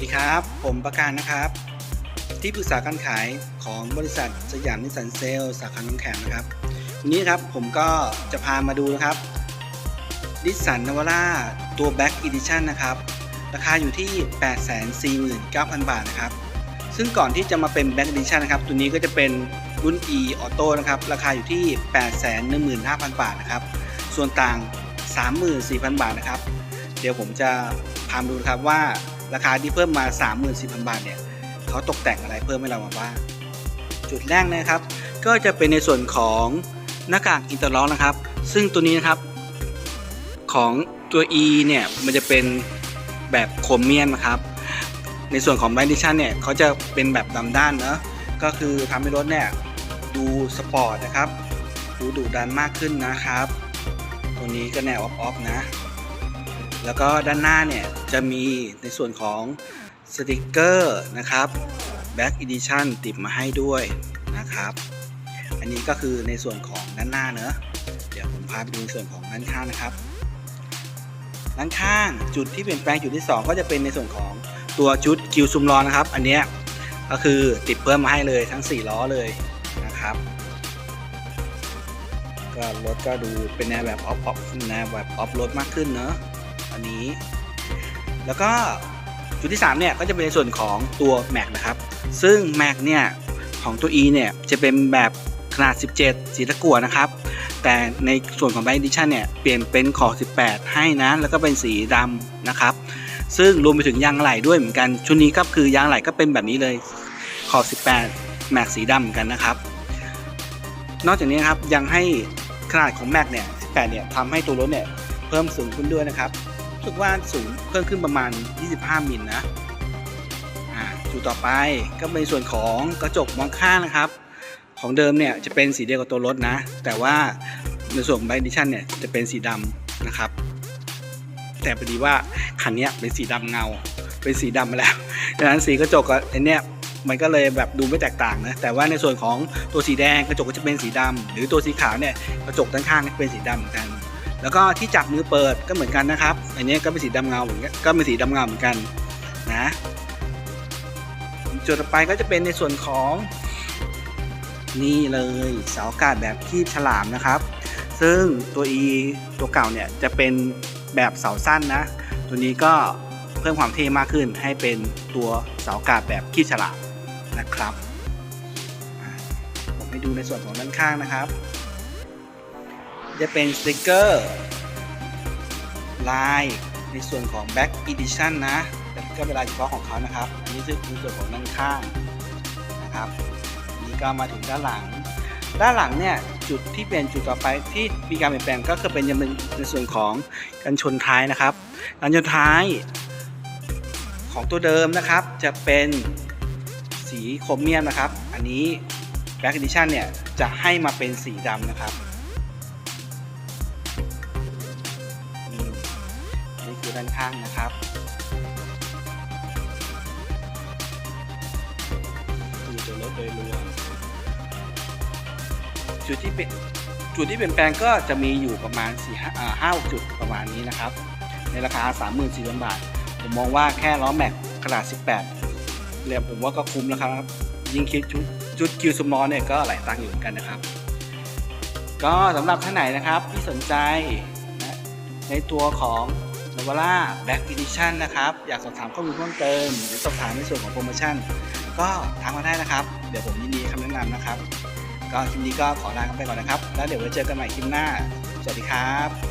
สดีครับ ผมประการนะครับ ที่ปรึกษาการขายของบริษัทสยามนิสสันเซลสาขาน้องแขมนะครับ วันนี้ครับผมก็จะพามาดูนะครับนิสสันนวาร่าตัว Black Edition นะครับ ราคาอยู่ที่ 849,000 บาทนะครับ ซึ่งก่อนที่จะมาเป็น Black Edition นะครับ ตัวนี้ก็จะเป็นรุ่น E Auto นะครับ ราคาอยู่ที่ 815,000 บาทนะครับ ส่วนต่าง 34,000 บาทนะครับ เดี๋ยวผมจะพามาดูนะครับว่า ราคาที่เพิ่มมา 34,000 บาทเนี่ยเขาตกแต่งอะไรเพิ่มให้เรามาบ้างจุดแรกนะครับ ก็จะเป็นในส่วนของหน้ากากอินเตอร์ล็อกนะครับ ซึ่งตัวนี้นะครับของตัว E เนี่ยมันจะเป็นแบบโครเมียมนะครับ ในส่วนของ b บ n ดิชันเนี่ยเขาจะเป็นแบบดำด้านเนาะก็คือทำให้รถเนี่ยดูสปอร์ตนะครับ ดูดุดันมากขึ้นนะครับ ตัวนี้ก็แนวออฟออฟนะ แล้วก็ด้านหน้าเนี่ยจะมีในส่วนของสติกเกอร์นะครับ Back Edition ติดมาให้ด้วยนะครับ อันนี้ก็คือในส่วนของด้านหน้าเนอะเดี๋ยวผมพาไปดูในส่วนของด้านข้างนะครับ ด้านข้างจุดที่เปลี่ยนแปลงจุดที่ 2 ก็จะเป็นในส่วนของตัวชุดคิวซุมล้อนะครับ อันนี้ก็คือติดเพิ่มมาให้เลยทั้ง 4 ล้อเลยนะครับ ก็รถก็ดูเป็นแนวแบบออฟออฟแนวแบบออฟรถมากขึ้นเนอะ นนี้ แล้วก็จุดที่3เนี่ยก็จะเป็นในส่วนของตัว Mac นะครับ ซึ่ง Mac เนี่ยของตัว E เนี่ยจะเป็นแบบขนาด 17 สีตะกั่วนะครับ แต่ในส่วนของ Black Edition เนี่ยเปลี่ยนเป็นขอบ18 ให้นะ แล้วก็เป็นสีดำนะครับ ซึ่งรวมไปถึงยางไหล่ด้วยเหมือนกัน ชุดนี้ก็คือยางไหล่ก็เป็นแบบนี้เลย ขอบ 18 แม็กสีดำเหมือนกันนะครับ นอกจากนี้นครับยังให้ขนาดของแม็กเนี่ย 18 เนี่ยทำให้ตัวรถเนี่ยเพิ่มสูงขึ้นด้วยนะครับ รู้สึกว่าสูงเพิ่มขึ้นประมาณ 25 มิลนะอ่าจุดต่อไปก็เป็นส่วนของกระจกมองข้างนะครับ ของเดิมเนี่ยจะเป็นสีเดียวกับตัวรถนะ แต่ว่าในส่วนของ Black Edition เนี่ยจะเป็นสีดำนะครับ แต่พอดีว่าคันนี้เป็นสีดำเงา เป็นสีดำมาแล้วดังนั้นสีกระจกกับไอเนี้ยมันก็เลยแบบดูไม่แตกต่างนะ แต่ว่าในส่วนของตัวสีแดงกระจกก็จะเป็นสีดำหรือตัวสีขาวเนี่ยกระจกด้านข้างเป็นสีดำเหมือนกัน แล้วก็ที่จับมือเปิดก็เหมือนกันนะครับ อันนี้ก็เป็นสีดำเงาเหมือนกันก็เป็นสีดำเงาเหมือนกันนะจุดต่อไปก็จะเป็นในส่วนของนี่เลยเสาอากาศแบบคีบฉลามนะครับ ซึ่งตัว E ตัวเก่าเนี่ยจะเป็นแบบเสาสั้นนะ ตัวนี้ก็เพิ่มความเท่มากขึ้นให้เป็นตัวเสาอากาศแบบคีบฉลามนะครับ ผมให้ดูในส่วนของด้านข้างนะครับ จะเป็นสติกเกอร์ลายในส่วนของ Back Edition นะแต่ก็เป็นลายเฉพาะของเขานะครับ อันนี้คือในส่วนของด้านข้างนะครับนี้ก็มาถึงด้านหลัง ด้านหลังเนี่ยจุดที่เป็นจุดต่อไปที่มีการเปลี่ยนแปลงก็คือเป็นยังเป็นในส่วนของกันชนท้ายนะครับกันชนท้ายของตัวเดิมนะครับจะเป็นสีโครเมียมนะครับ อันนี้ Black Edition เนี่ยจะให้มาเป็นสีดำนะครับ นี่คือด้านข้างนะครับดูตัวรถโดยรวมจุดที่เป็นจุดที่เปลี่ยนแปลงก็จะมีอยู่ประมาณ4 5 5จุดประมาณนี้นะครับ ในราคา 34,000 บาท ผมมองว่าแค่ล้อแม็กขนาด 18เนี่ยผมว่าก็คุ้มแล้วครับ ยิ่งคิดชุดชุดคิวสมอลเนี่ยก็หลายตังค์อยู่เหมือนกันนะครับ ก็สำหรับท่านไหนนะครับที่สนใจนะในตัวของ n a v a r a Black Edition นะครับ อยากสอบถามข้อมูลเพิ่มเติม หรือสอบถามในส่วนของโปรโมชั่น ก็ทักมาได้นะครับ เดี๋ยวผมยินดีคำแนะนำนะครับ ก็คลิปนี้ก็ขอลากันไปก่อนนะครับ แล้วเดี๋ยวไว้เจอกันใหม่คลิปหน้า สวัสดีครับ